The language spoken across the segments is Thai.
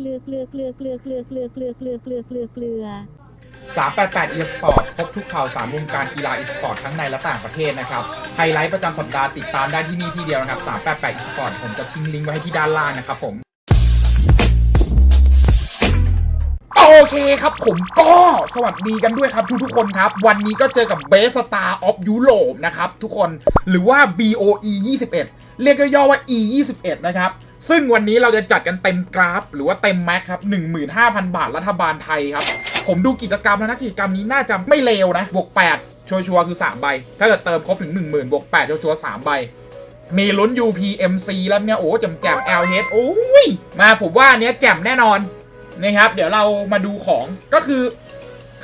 เกลือเกลือเกลือเกลือเกลือเกลือเกลือเกลือเกลือเกลือเกลือ388 eSport ครบทุกข่าวสารวงการกีฬา eSport ทั้งในและต่างประเทศนะครับ ไฮไลท์ประจำสัปดาห์ติดตามได้ที่นี่ที่เดียวนะครับ 388 eSport ผมจะทิ้งลิงก์ไว้ให้ที่ด้านล่างนะครับผม โอเคครับผมก็สวัสดีกันด้วยครับทุกๆคนครับ วันนี้ก็เจอกับ Best Star of Europe นะครับทุกคนหรือว่า BOE 21 เรียกย่อๆว่า E 21นะครับ ซึ่งวันนี้เราจะจัดกันเต็มกราฟ หรือว่าเต็มแม็กครับ15,000 บาทรัฐบาลไทยครับ ผมดูกิจกรรมแล้วนะกิจกรรมนี้น่าจะไม่เลวนะบวก8ชัวร์ๆคือ 3 ใบ ถ้าเกิดเติมครบถึง 10,000บวก8ชัวร์ๆ3ใบมีลุ้น UPMC แล้วเนี่ย โอ้แจมแจม LH โอ้ย มาผมว่าเนี้ยแจมแน่นอนนะครับ เดี๋ยวเรามาดูของก็คือ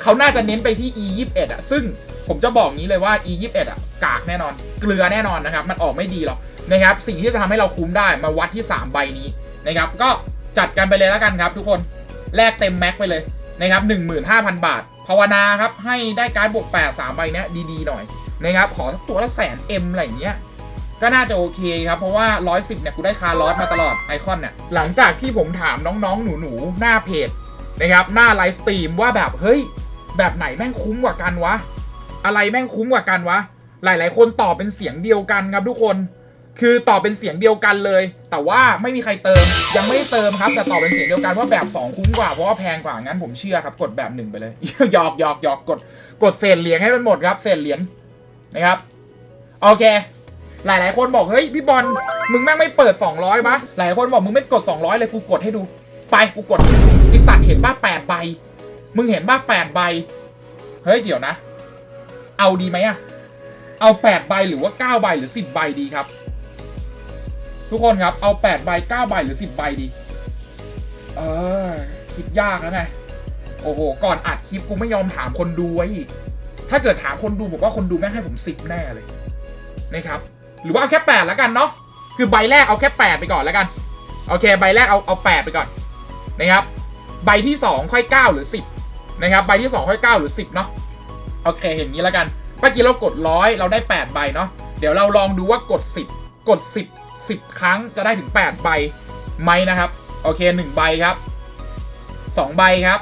เขาน่าจะเน้นไปที่ E 2 1 อะ ซึ่งผมจะบอกงี้เลยว่า E 2 1 อะ กากแน่นอน เกลือแน่นอนนะครับ มันออกไม่ดีหรอก นะครับ สิ่งที่จะทำให้เราคุ้มได้มาวัดที่ 3 ใบนี้นะครับ ก็จัดกันไปเลยแล้วกันครับ ทุกคนแลกเต็มแม็กไปเลยนะครับ15,000บาท ภาวนาครับ ให้ได้การบวก8 3ใบเนี้ยดีๆหน่อยนะครับ ขอสักตัวละแสนเอ็มอะไรอย่างเงี้ยก็น่าจะโอเคครับ เพราะว่า 110 เนี่ย กูได้คาร์ลอสมาตลอดไอคอนเนี่ย หลังจากที่ผมถามน้องๆ หนูๆ หน้าเพจนะครับ หน้าไลฟ์สตรีมว่าแบบเฮ้ย แบบไหนแม่งคุ้มกว่ากันวะ อะไรแม่งคุ้มกว่ากันวะ หลายๆ คนตอบเป็นเสียงเดียวกันครับทุกคน คือตอบเป็นเสียงเดียวกันเลย แต่ว่าไม่มีใครเติม ยังไม่เติมครับ แต่ตอบเป็นเสียงเดียวกันว่าแบบ 2 คุ้มกว่าเพราะว่าแพงกว่างั้นผมเชื่อครับ กดแบบหนึ่งไปเลยหยอกหยอกหยอกกดกดเศษเหรียญให้มันหมดครับเศษเหรียญนะครับโอเค หลายๆคนบอกเฮ้ยพี่บอลมึงแม่งไม่เปิด 200มะหลายคนบอกมึงไม่กด 200 เลยกูกดให้ดู ไปกูกดไอสัตว์เห็นบ้าแปดใบมึงเห็นบ้าแปดใบเฮ้ยเดี๋ยวนะ เอาดีไหมอะเอาแปดใบหรือว่าเก้าใบหรือสิบใบดีครับ ทุกคนครับ เอาแปดใบเก้าใบหรือสิบใบดี เออ คิดยากแล้วไง โอ้โห ก่อนอัดคลิปกูไม่ยอมถามคนดูไว้อีก ถ้าเกิดถามคนดูผมว่าคนดูแม่งให้ผมสิบแน่เลย นะครับ หรือว่าเอาแค่แปดแล้วกันเนาะ คือใบแรกเอาแค่แปดไปก่อนแล้วกัน โอเค ใบแรกเอาเอาแปดไปก่อน นะครับ ใบที่สองค่อยเก้าหรือสิบนะครับ ใบที่สองค่อยเก้าหรือสิบเนาะ โอเคอย่างนี้แล้วกันเมื่อกี้เรากดร้อยเราได้แปดใบเนาะ เดี๋ยวเราลองดูว่ากดสิบกดสิ บสิบครั้งจะได้ถึงแปดใบไหมนะครับ โอเคหนึ่งใบครับสองใบครับ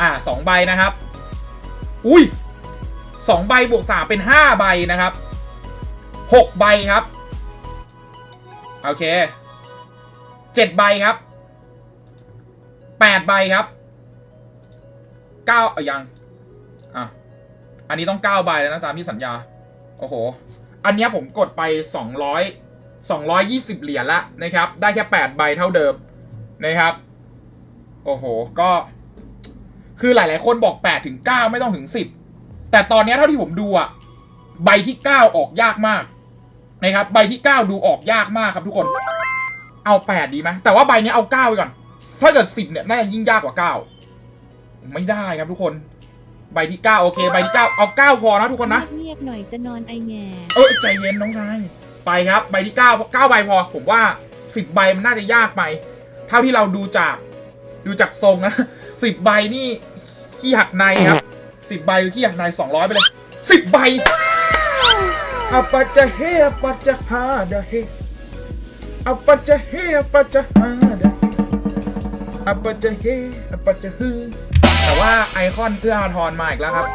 อ่าสองใบนะครับ อุ้ยสองใบบวกสามเป็นห้าใบนะครับหกใบครับ โอเคเจ็ดใบครับแปดใบครับเก้าเอ้ยยังอะอันนี้ต้องเก้าใบแล้วนะตามที่สัญญา โอ้โห อันนี้ผมกดไปส องร้อยสองร้อยยี่สิบเหรียญละนะครับ ได้แค่แปดใบเท่าเดิมนะครับ โอ้โห ก็ คือหลาย ๆ คนบอกแปดถึงเก้าไม่ต้องถึงสิบแต่ตอนเนี้ยเท่าที่ผมดูอะใบที่เก้าออกยากมากนะครับ ใบที่เก้าดูออกยากมากครับทุกคน เอาแปดดีไหมแต่ว่าใบเนี้ยเอาเก้าไปก่อน ถ้าเกิดสิบเนี่ย น่าจะยิ่งยากกว่าเก้าไม่ได้ครับทุกคนใบที่เก้าโอเค ใบที่เก้าเอาเก้าพอนะทุกคนนะเงียบๆหน่อยจะนอนไอแง่เอ้ยใจเย็นน้องชาย ไปครับใบที่เก้าเก้าใบพอ ผมว่าสิบใบมันน่าจะยากไป เท่าที่เราดูจากดูจากทรงนะสิบใบนี่ขี้หักในครับสิบใบคือขี้หักในสองร้อยไปเลยสิบใบอัปปะจะเฮอัปปะจะฮาดะเฮอัปปะจะเฮอัปปะจะฮาดะอัปปะจะเฮอัปปะจะฮือแต่ว่าไอคอนเอื้ออาทรมาอีกแล้วครับ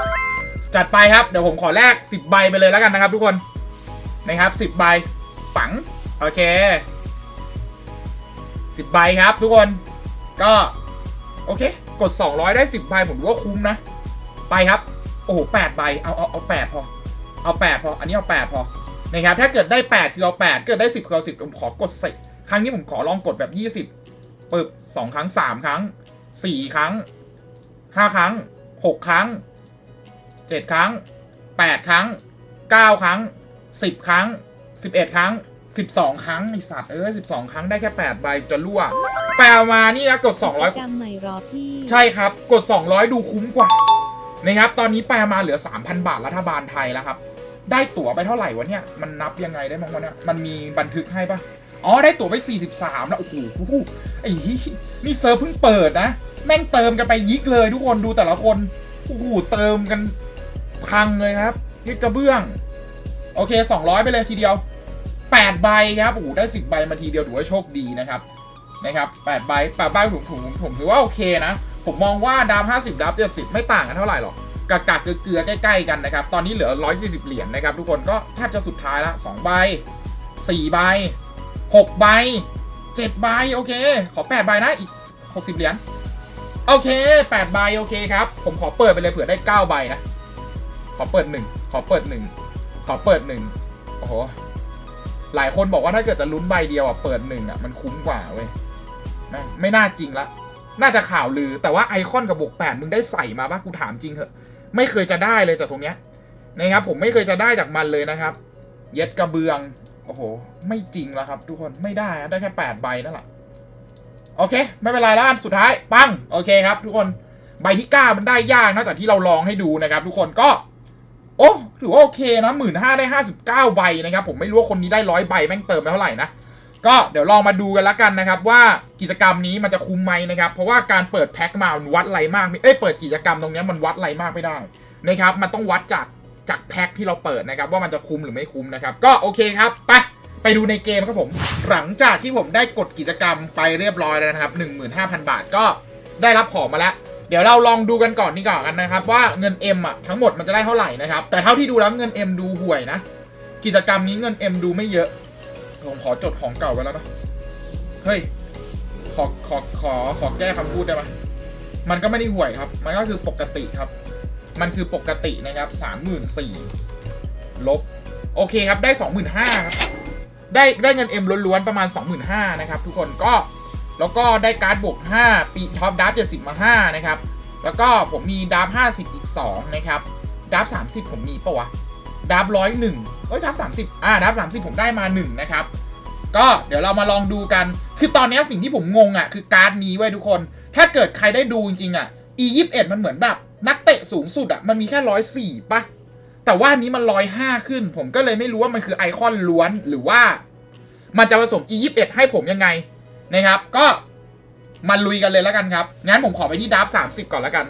จัดไปครับ เดี๋ยวผมขอแลก10ใบไปเลยแล้วกันนะครับทุกคน นะครับ10ใบฝัง โอเค10ใบครับทุกคนก็ โอเค กด 200 ได้ 10 ใบ ผมว่าคุ้มนะ ไปครับ โอ้โห8ใบ เอาเอาเอา8พอ เอา8พอ อันนี้เอา8พอ นะครับ ถ้าเกิดได้ 8 คือเอา8เกิดได้ 10 คือเอา10ผมขอกดสิครั้งนี้ผมขอลองกดแบบ 20ปึ๊บ2ครั้ง3ครั้ง4ครั้ง5ครั้ง6ครั้งเจ็ดครั้งแปดครั้งเก้าครั้ง สิบครั้งสิบเอ็ดครั้งสิบสองครั้งไอสัตว์เออสิบสองครั้งได้แค่แปดใบจะรั่วแปลมานี่นะกดสองร้อยกิจกรรมใหม่รอพี่ใช่ครับ กด200ดูคุ้มกว่านะครับ ตอนนี้แปลมาเหลือ3,000บาทรัฐบาลไทยแล้วครับ ได้ตั๋วไปเท่าไหร่วะเนี่ย มันนับยังไงได้บ้างวะเนี่ยมันมีบันทึกให้ปะอ๋อ ได้ตั๋วไป 43 แล้วโอ้โหไอ้เหี้ยนี่เซิร์ฟเพิ่งเปิดนะ แม่งเติมกันไปยิกเลยทุกคนดูแต่ละคนโอ้โหเติมกันพังเลยครับยิกกระเบื้อง โอเค 200 ไปเลยทีเดียว 8 ใบครับโอ้โหได้ 10 ใบมาทีเดียวถือว่าโชคดีนะครับนะครับ8ใบ8ใบผมผมผมถือว่าโอเคนะ ผมมองว่าดาม50ดับ70 ไม่ต่างกันเท่าไหร่หรอกกากากเกลือใกล้ๆกันนะครับ ตอนนี้เหลือ 140 เหรียญนะครับ ทุกคนก็แทบจะสุดท้ายละ2ใบ4ใบ6ใบ7ใบโอเค ขอ 8 ใบนะอีก 60 เหรียญโอเค 8 ใบโอเคครับ ผมขอเปิดไปเลยเผื่อได้ 9 ใบนะ ขอเปิด 1 ขอเปิด 1 ขอเปิด1โอ้โห หลายคนบอกว่าถ้าเกิดจะลุ้นใบเดียวอะเปิดหนึ่งอะมันคุ้มกว่าเว้ยแม่ไม่น่าจริงละ น่าจะข่าวลือ แต่ว่าไอคอนกับบวกแปดมึงได้ใส่มาปะกูถามจริงเหอะ ไม่เคยจะได้เลยจากตรงเนี้ยนะครับ ผมไม่เคยจะได้จากมันเลยนะครับ เย็ดกระเบือง โอ้โห ไม่จริงแล้วครับ ทุกคนไม่ได้ได้แค่แปดใบนั่นแหละโอเค ไม่เป็นไรแล้วอันสุดท้าย ปัง โอเคครับ ทุกคนใบที่เก้ามันได้ยากนอกจากที่เราลองให้ดูนะครับ ทุกคนก็ โอ้ถือว่าโอเคนะหมื่นห้าได้ห้าสิบเก้าใบนะครับ ผมไม่รู้ว่าคนนี้ได้ร้อยใบแม่งเติมไปเท่าไหร่นะก็เดี๋ยวลองมาดูกันละกันนะครับ ว่ากิจกรรมนี้มันจะคุ้มไหมนะครับ เพราะว่าการเปิดแพ็คมามันวัดอะไรมากไม่เอ้ยเปิดกิจกรรมตรงนี้มันวัดอะไรมากไม่ได้นะครับ มันต้องวัดจากจากแพ็คที่เราเปิดนะครับ ว่ามันจะคุ้มหรือไม่คุ้มนะครับ ก็โอเคครับไปไปดูในเกมครับผม หลังจากที่ผมได้กดกิจกรรมไปเรียบร้อยแล้วนะครับ 15,000 บาทก็ได้รับของมาแล้ว เดี๋ยวเราลองดูกันก่อนดีกว่ากันนะครับ ว่าเงิน M อะทั้งหมดมันจะได้เท่าไหร่นะครับ แต่เท่าที่ดูแล้วเงิน M ดูห่วยนะ กิจกรรมนี้เงิน M ดูไม่เยอะผมขอจดของเก่าไว้แล้วนะเฮ้ยขอขอขอขอแก้คำพูดได้ไหมมันก็ไม่ได้ห่วยครับ มันก็คือปกติครับ มันคือปกตินะครับสามหมื่นสี่ลบ โอเคครับ ได้สองหมื่นห้าครับ ได้ได้เงิน M ล้วนๆประมาณ25,000นะครับทุกคนก็ แล้วก็ได้การ์ดบวก 5 ปีท็อปดับ70มา 5 นะครับ แล้วก็ผมมีดับ50อีก 2 นะครับดับ30ผมมีปะวะดับร้อยหนึ่งเอ้ยดับ30อ่าดับ30ผมได้มา 1 นะครับ ก็เดี๋ยวเรามาลองดูกัน คือตอนนี้สิ่งที่ผมงงอะ คือการ์ดนี้ไว้ยทุกคน ถ้าเกิดใครได้ดูจริงๆอะ e 2 1มันเหมือนแบบ นักเตะสูงสุดอะมันมีแค่ร้อยสี่ปะแต่ว่านี้มันร้อยห้าขึ้น ผมก็เลยไม่รู้ว่ามันคือไอคอนล้วนหรือว่า มันจะผสม e 2 1ให้ผมยังไง นะครับ ก็มาลุยกันเลยแล้วกันครับ งั้นผมขอไปที่ดับ30ก่อนแล้วกัน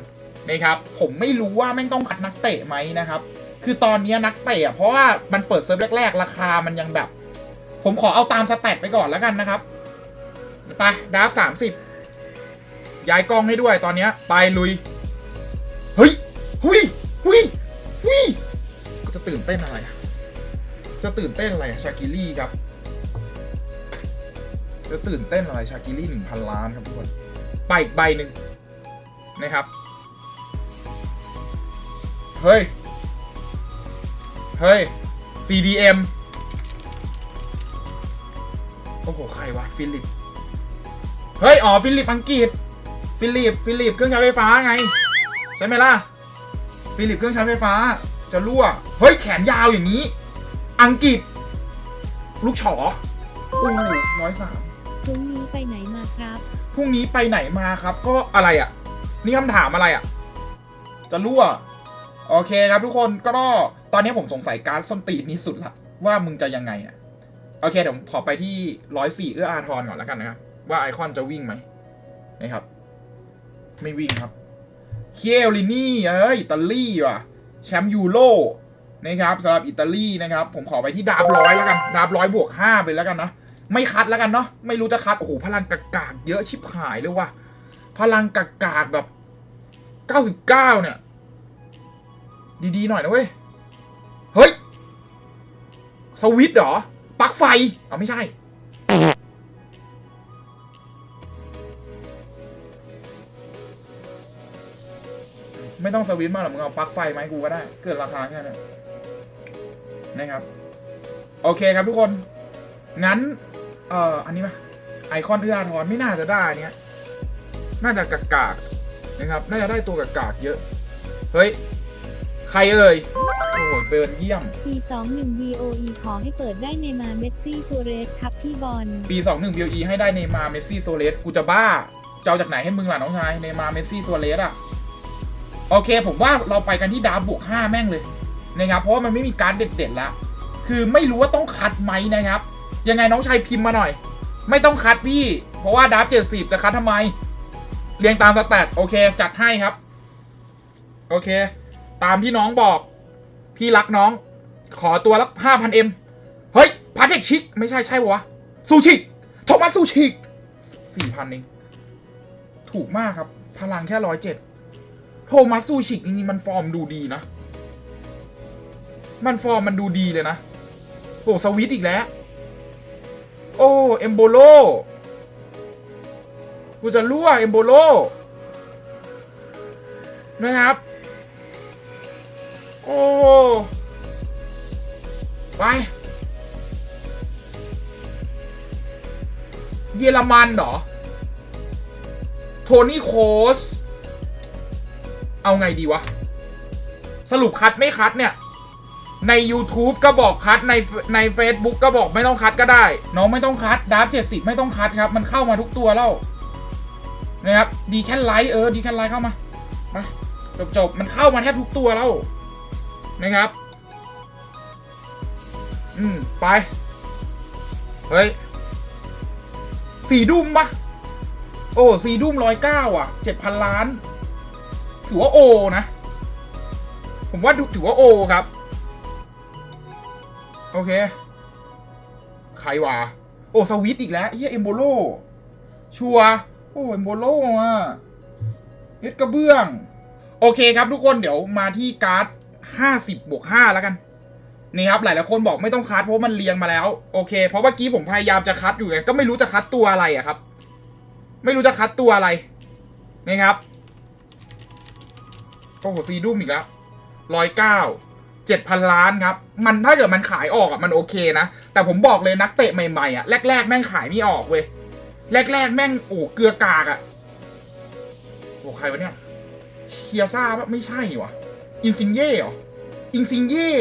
นะครับ ผมไม่รู้ว่าแม่งต้องคัดนักเตะไหมนะครับ คือตอนนี้นักเตะเพราะว่ามันเปิดเซิร์ฟแรก ๆ ราคามันยังแบบ ผมขอเอาตามสแตทไปก่อนแล้วกันนะครับ ไปดับ30ย้ายกล้องให้ด้วยตอนนี้ไปลุย เฮ้ยหุยหุยหุยก็จะตื่นเต้นอะไร จะตื่นเต้นอะไรอะชากิลี่ครับ จะตื่นเต้นอะไรชากิลี่หนึ่งพันล้านครับทุกคนไปอีกใบหนึ่งนะครับ เฮ้ย เฮ้ย CDM โอ้โห ใครวะ ฟิลิป เฮ้ย อ๋อ ฟิลิปอังกฤษ ฟิลิป ฟิลิป เครื่องใช้ไฟฟ้าไง ใช่ไหมล่ะ ฟิลิป เครื่องใช้ไฟฟ้า จะรั่ว เฮ้ย แขนยาวอย่างนี้ อังกฤษ ลูกฉออู้ร้อยสาม พรุ่งนี้ไปไหนมาครับ พรุ่งนี้ไปไหนมาครับ ก็อะไรอะ นี่คำถามอะไรอะ จะรั่ว โอเคครับทุกคนก็ตอนนี้ผมสงสัยการส้นตีนนี้สุดละว่ามึงจะยังไงอะ โอเคเดี๋ยวผมขอไปที่ร้อยสี่เอื้ออาทรก่อนแล้วกันนะครับ ว่าไอคอนจะวิ่งไหมนะครับ ไม่วิ่งครับ เคียลินี่เอ้ยอิตาลีว่ะ แชมป์ยูโรนะครับสำหรับอิตาลีนะครับ ผมขอไปที่ดาบร้อยแล้วกัน ดาบร้อยบวกห้าไปแล้วกันนะ ไม่คัดแล้วกันเนาะไม่รู้จะคัดโอ้โหพลังกากากๆเยอะชิบหายเลยว่ะพลังกากากๆแบบเก้าสิบเก้าเนี่ย ดีๆหน่อยนะเว้ยเฮ้ยสวิตช์เหรอปลั๊กไฟอ๋อไม่ใช่ไม่ต้องสวิตช์มากหรอกมึงเอาปลั๊กไฟมาให้กูก็ได้ เกิดราคาแค่นั้นนะครับ โอเคครับทุกคน งั้น เอ่ออันนี้ปะไอคอนเอื้ออาทรไม่น่าจะได้เนี้ยน่าจะกากากๆนะครับ น่าจะได้ตัวกากากๆเยอะ เฮ้ย ใครเอ่ย โอ้โหเบิร์นเยี่ยม ปี 21 VOE ขอให้เปิดได้ในมาเมสซี่ซูเรสครับพี่บอล ปี 21 BLE ให้ได้เนย์มาร์เมสซี่โซเลส กูจะบ้าจะเอาจากไหนให้มึงล่ะน้องชาย เนย์มาร์เมสซี่โซเลสอะโอเค ผมว่าเราไปกันที่ดาบบวก5แม่งเลยนะครับ เพราะว่ามันไม่มีการดเด็ดๆละ คือไม่รู้ว่าต้องคัดไหมนะครับ ยังไงน้องชายพิมพ์มาหน่อย ไม่ต้องคัดพี่ เพราะว่าดับเจ็ดสิบจะคัดทำไม เรียงตามสแตทโอเค จัดให้ครับ โอเค ตามที่น้องบอก พี่รักน้อง ขอตัวละห้าพันเอ็มเฮ้ยพาเทคชิก ไม่ใช่ใช่ปะวะซูชิกโทมัสซูชิ C สี่พันเองถูกมากครับ พลังแค่ร้อยเจ็ดโทมัสซูชิกจริงๆมันฟอร์มดูดีนะ มันฟอร์มมันดูดีเลยนะโอ้สวิตอีกแล้ว โอ้เอมโบโลกูจะรั่วเอมโบโลนะครับ โอ้ไป เยอรมันเหรอ โทนี่โคส เอาไงดีวะ สรุปคัดไม่คัดเนี่ย ใน YouTube ก็บอกคัดในใน Facebook ก็บอกไม่ต้องคัดก็ได้ น้องไม่ต้องคัดดับเจ็ดสิบไม่ต้องคัดครับ มันเข้ามาทุกตัวแล้วนะครับดีแค่ไลท์เออดีแค่ไลท์เข้ามาไปจบจบมันเข้ามาแทบทุกตัวแล้วนะครับ อืมไป เฮ้ยสีดุมปะโอ้สีดุมร้อยเก้าอะเจ็ดพันล้าน ถือว่าโอนะ ผมว่าถือว่าโอครับ โอเค ใครวะ โอ้สวิตอีกแล้วเฮียเอมโบโล ชัว โอ้เอมโบโลอะเฮ็ดกระเบื้อง โอเคครับทุกคนเดี๋ยวมาที่การ์ดห้าสิบบวกห้าแล้วกัน นี่ครับ หลายหลายคนบอกไม่ต้องคัดเพราะมันเรียงมาแล้ว โอเค เพราะเมื่อกี้ผมพยายามจะคัดอยู่ไงก็ไม่รู้จะคัดตัวอะไรอะครับ ไม่รู้จะคัดตัวอะไร นี่ครับโอ้โหซีดุมอีกแล้วร้อยเก้า เจ็ดพันล้านครับ มันถ้าเกิดมันขายออกอะมันโอเคนะ แต่ผมบอกเลยนักเตะใหม่ๆอะแรกๆแม่งขายไม่ออกเว้ย แรกๆแม่งโอ้เกลือกากอะโอ้ใครวะเนี่ยเคียซ่าปะไม่ใช่วะอินซิงเย่เหรออินซิงเย่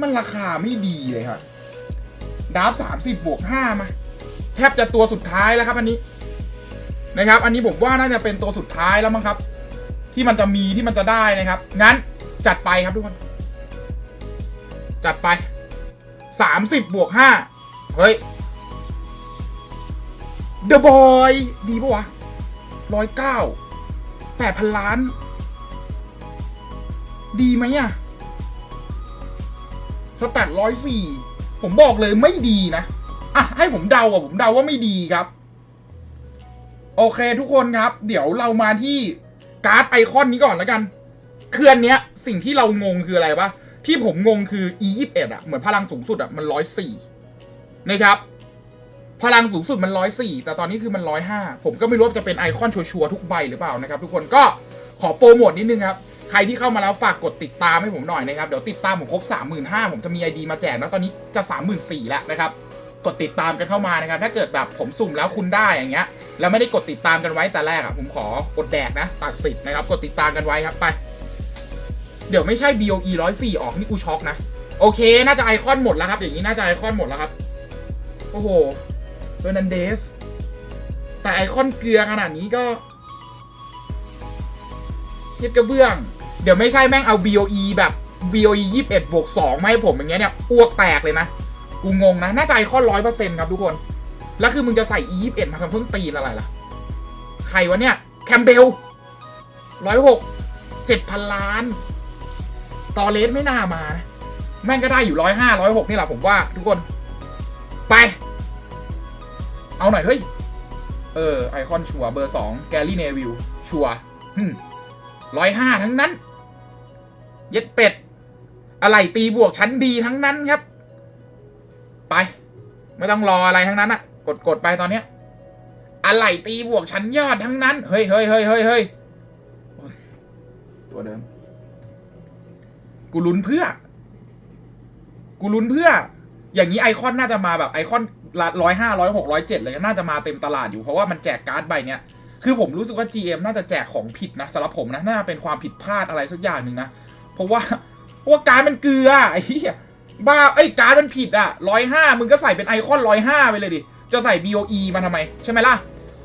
มันราคาไม่ดีเลยครับดาบสามสิบบวกห้ามาแทบจะตัวสุดท้ายแล้วครับอันนี้นะครับ อันนี้ผมว่าน่าจะเป็นตัวสุดท้ายแล้วมั้งครับ ที่มันจะมีที่มันจะได้นะครับ งั้นจัดไปครับทุกคน จัดไปสามสิบบวกห้าเฮ้ยเดอะบอยดีปะวะร้อยเก้าแปดพันล้าน ดีไหมอะสแตทร้อยสี่ผมบอกเลยไม่ดีนะ อะ ให้ผมเดาอะ ผมเดาว่าไม่ดีครับ โอเคทุกคนครับ เดี๋ยวเรามาที่ การ์ดไอคอนนี้ก่อนแล้วกันคืออันเนี้ยสิ่งที่เรางงคืออะไรปะที่ผมงงคือ e 2 1อะเหมือนพลังสูงสุดอะมันร้อยสี่นะครับ พลังสูงสุดมันร้อยสี่แต่ตอนนี้คือมันร้อยห้าผมก็ไม่รู้ว่าจะเป็นไอคอนชัวร์ทุกใบหรือเปล่านะครับ ทุกคนก็ขอโปรโมทนิดนึงครับใครที่เข้ามาแล้วฝากกดติดตามให้ผมหน่อยนะครับ เดี๋ยวติดตามผมครบ 35,000 ผมจะมี ID มาแจกแล้วตอนนี้จะ 34,000แล้วนะครับ กดติดตามกันเข้ามานะครับ ถ้าเกิดแบบผมสุ่มแล้วคุณได้อย่างเงี้ย แล้วไม่ได้กดติดตามกันไว้แต่แรกอะผมขอกดแดกนะ ตัดสิทธิ์นะครับ กดติดตามกันไว้ครับไป เดี๋ยวไม่ใช่ BOE 104 ออกนี่กูช็อกนะ โอเค น่าจะไอคอนหมดแล้วครับ อย่างนี้น่าจะไอคอนหมดแล้วครับ โอ้โหเฟอร์นันเดส แต่ไอคอนเกลือขนาดนี้ก็เฮ็ดกระเบื้อง เดี๋ยวไม่ใช่แม่งเอา BOE แบบ BOE 21บวก2มาให้ผมอย่างเงี้ยเนี่ยอ้วกแตกเลยนะ กูงงนะ น่าจะไอคอนร้อยเปอร์เซ็นต์ครับทุกคน แล้วคือมึงจะใส่ E 21มาทำเพิ่งตีอะไรล่ะ ใครวะเนี่ย แคมเบลร้อยหกเจ็ดพันล้าน ตอเลสไม่น่ามานะ แม่งก็ได้อยู่ร้อยห้าร้อยหกนี่แหละผมว่าทุกคน ไป เอาหน่อย เฮ้ย เออ ไอคอนชัวเบอร์สองแกลลี่เนวิลชัวร้อยห้าทั้งนั้น เย็ดเป็ด อะไรตีบวกชั้นดีทั้งนั้นครับ ไม่ต้องรออะไรทั้งนั้นอะกดกดไปตอนเนี้ยอะไรตีบวกชั้นยอดทั้งนั้น เฮ้ยเฮ้ยเฮ้ยเฮ้ยเฮ้ยตัวเดิม กูลุ้นเพื่อ กูลุ้นเพื่อ อย่างนี้ไอคอนน่าจะมาแบบไอคอนร้อยห้าร้อยหกร้อยเจ็ดเลยน่าจะมาเต็มตลาดอยู่เพราะว่ามันแจกการ์ดใบเนี้ย คือผมรู้สึกว่า GM น่าจะแจกของผิดนะสำหรับผมนะ น่าเป็นความผิดพลาดอะไรสักอย่างหนึ่งนะ เพราะว่าเพราะว่าการดมันเกลือไอ้เหี้ย บ้าไอ้การดมันผิดอะร้อยห้ามึงก็ใส่เป็นไอคอนร้อยห้าไปเลยดิ จะใส่ BOE มาทำไม ใช่ไหมล่ะ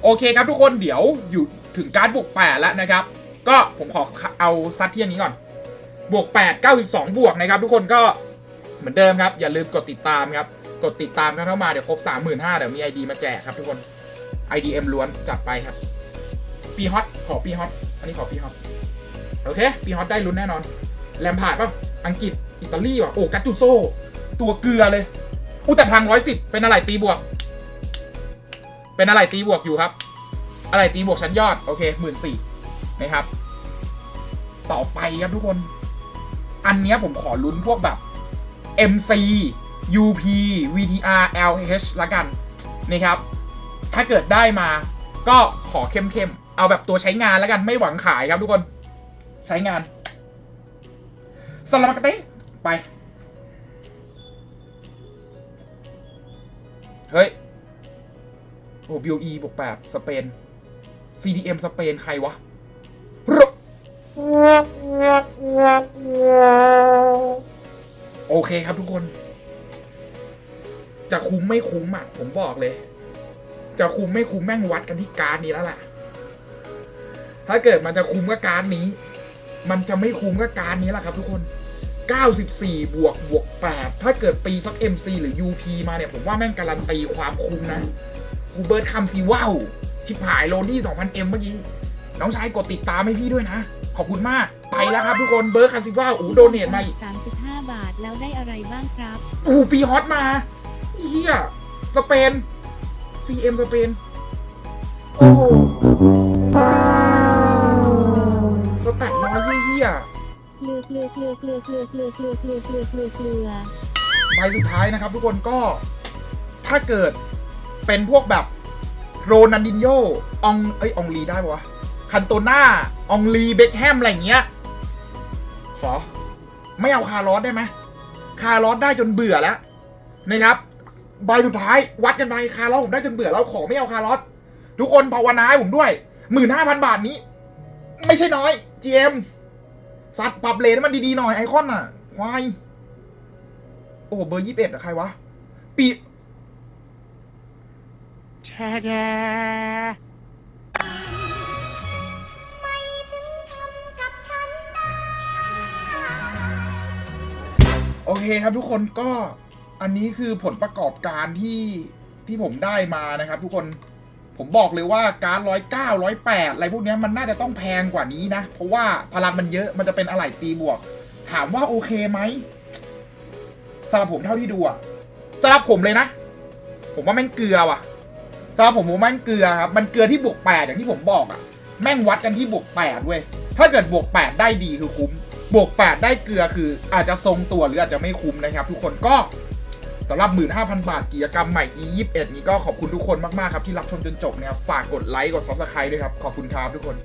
โอเคครับทุกคนเดี๋ยวอยู่ถึงการ์ดบวกแปดแล้วนะครับ ก็ผมขอเอาซัดเทียนนี้ก่อน บวก8 92บวกนะครับ ทุกคนก็เหมือนเดิมครับ อย่าลืมกดติดตามครับ กดติดตามกันเข้ามาเดี๋ยวครบ35,000เดี๋ยวมี ID มาแจกครับทุกคน IDM ล้วนจัดไปครับ ปีฮอตขอปีฮอตอันนี้ขอปีฮอตโอเคปีฮอตได้ลุ้นแน่นอน แลมพาร์ดป่ะอังกฤษ อิตาลีว่ะโอ้กัตตูโซตัวเกลือเลยโอ้แต่พลังร้อยสิบเป็นอะไรตีบวก เป็นอะไรตีบวกอยู่ครับ อะไรตีบวกชั้นยอด โอเคหมื่นสี่นะครับ ต่อไปครับทุกคน อันเนี้ยผมขอลุ้นพวกแบบ MC UP VTR LH ละกันนะครับ ถ้าเกิดได้มาก็ขอเข้มๆ เอาแบบตัวใช้งานแล้วกันไม่หวังขายครับทุกคน ใช้งานสลับกเต้ ไป เฮ้ย โอ้ BOE บวกแปดสเปน CDM สเปน ใครวะรโอเคครับทุกคน จะคุ้มไม่คุ้มอะ ผมบอกเลย จะคุ้มไม่คุ้มแม่งวัดกันที่การนี้แล้วแหละถ้าเกิดมันจะคุ้มก็การนี้ มันจะไม่คุ้มก็การนี้แหละครับทุกคน 94 บวกบวก 8 ถ้าเกิดปีสัก MC หรือ UP มาเนี่ย ผมว่าแม่งการันตีความคุ้มนะ กูเบิร์ดคำซีว้าวชิบหายโลดี้ 2,000M เมื่อกี้ น้องชายกดติดตามให้พี่ด้วยนะ ขอบคุณมาก ไปแล้วครับทุกคน เบิร์ดคำซีว้าวอู้โดเนทมาอีก 35 บาทแล้วได้อะไรบ้างครับอู้ปีฮอตมาเฮียสเปน CM สเปน โอ้โหสแตทน้อยเฮีย เกลือเกลือเกลือเกลือเกลือเกลือเกลือเกลือเกลือเกลือใบสุดท้ายนะครับ ทุกคนก็ถ้าเกิดเป็นพวกแบบโรนันดินโยอองเอ้ยอองลีได้ปะวะคันโตน่าอองลีเบคแฮมอะไรอย่างเงี้ยขอไม่เอาคาร์ลอสได้ไหมคาร์ลอสได้จนเบื่อแล้วนะครับใบสุดท้ายวัดกันไปคาร์ลอสผมได้จนเบื่อแล้วขอไม่เอาคาร์ลอสทุกคนภาวนาให้ผมด้วยหมื่นห้าพันบาทนี้ ไม่ใช่น้อย GM สัตว์ปรับเลนให้มันดีๆหน่อยไอคอนอะควายโอ้โหเบอร์ยี่สิบเอ็ดอะใครวะปีโอเคครับทุกคนก็อันนี้คือผลประกอบการที่ที่ผมได้มานะครับทุกคน ผมบอกเลยว่าการร้อยเก้าร้อยแปดอะไรพวกนี้มันน่าจะต้องแพงกว่านี้นะ เพราะว่าพลังมันเยอะมันจะเป็นอะไหล่ตีบวก ถามว่าโอเคไหมสำหรับผมเท่าที่ดูอะสำหรับผมเลยนะ ผมว่าแม่งเกลือว่ะสำหรับผมผมว่าแม่งเกลือครับมันเกลือที่บวกแปดอย่างที่ผมบอกอะแม่งวัดกันที่บวกแปดเว้ยถ้าเกิดบวกแปดได้ดีคือคุ้มบวก8ได้เกลือคืออาจจะทรงตัวหรืออาจจะไม่คุ้มนะครับ ทุกคนก็ สำหรับ 15,000 บาทกิจกรรมใหม่ E21 นี้ก็ขอบคุณทุกคนมาก ๆ ครับ ที่รับชมจนจบนะครับฝากกดไลค์กด Subscribe ด้วยครับ ขอบคุณครับทุกคน